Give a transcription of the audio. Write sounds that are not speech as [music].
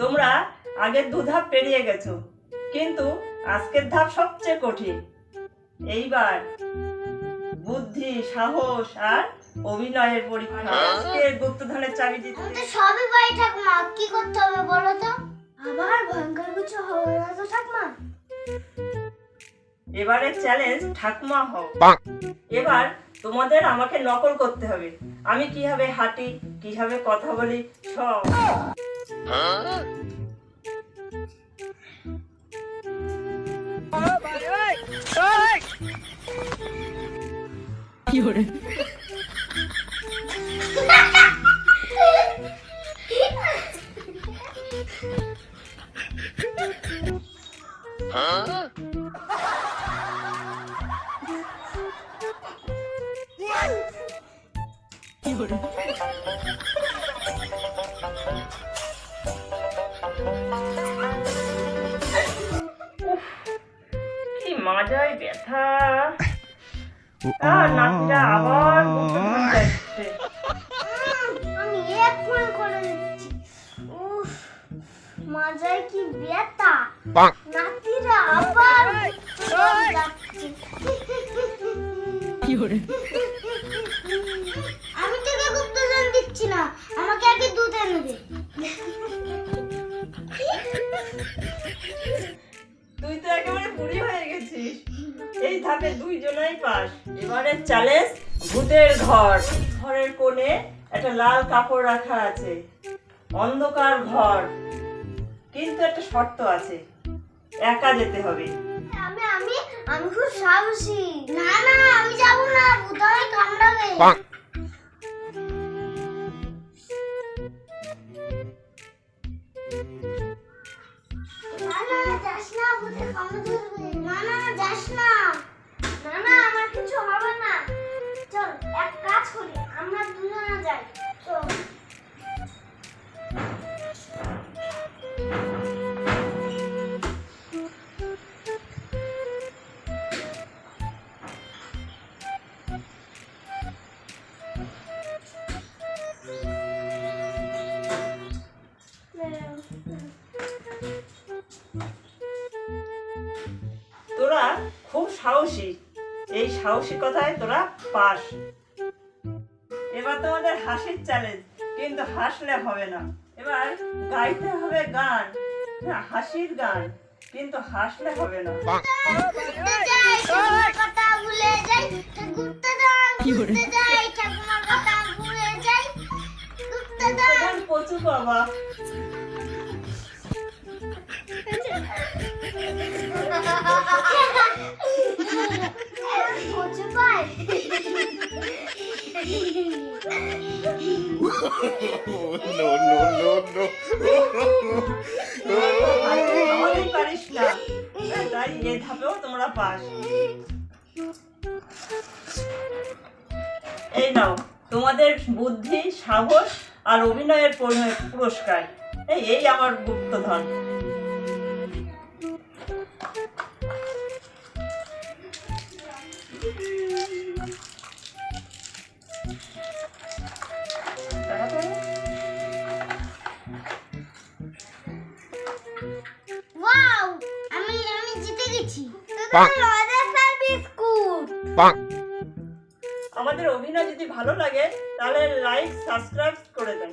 তোমরা আগের দু ধাপ পেরিয়ে গেছো কিন্তু আজকের ধাপ সবচেয়ে কঠিন। এইবার বুদ্ধি সাহস আর অভিনয়ের পরীক্ষা। আজকে গুপ্তধনের চাবি দিতে আমি তো সবই পাই ঠাকুমা কি করতে হবে বলো তো? আবার ভয়ঙ্কর কিছু হবে না তো ঠাকুমা? এবারে চ্যালেঞ্জ ঠাকুমা হও। এবার তোমাদের আমাকে নকল করতে হবে। আমি কীভাবে হাঁটি কীভাবে কথা বলি সব। কি মাজায় ব্যথা। [laughs] নাতিরা আবার যাচ্ছে। আমি এক্ষুনি করে দিচ্ছি। উফ মাজায় কি ব্যথা? নাতিরা আবার যাচ্ছে। আমি তোকে গুপ্তধন দিচ্ছি না আমাকে আগে দুধ এনে দে। তুই তো একেবারে বুড়ি হয়ে গেছিস। এই ধাপে দুইজনাই পাস। এবারে চ্যালেঞ্জ ভূতের ঘর। ঘরের কোণে একটা লাল কাপড় রাখা আছে। অন্ধকার ঘর। কিন্তু একটা শর্ত আছে। একা যেতে হবে। আমি আমি আমি খুব সাহসী। না না আমি যাব না। ভূত কামড়াবে। না। না যাস না। না না আমার কিছু হবে না। তোরা খুব সাহসী। এই সাহসিকতায় তোরা পাস। এবার তোমাদের হাসির চ্যালেঞ্জ কিন্তু হাসলে হবে না। এবার গাইতে হবে গান। না হাসির গান কিন্তু হাসলে হবে না। কথা ভুলে যাই ঘুরতে যাই ঘুরতে যাই ঠাকুমার কথা ভুলে যাই ঘুরতে যাই কচু বাবা। No, no, no, no. তাই এ তোমরা পাস এই নাও তোমাদের বুদ্ধি সাহস আর অভিনয়ের পুরস্কার এই এই আমার গুপ্তধন গেছি আমাদের অভিনয় যদি ভালো লাগে তাহলে লাইক সাবস্ক্রাইব করে দেন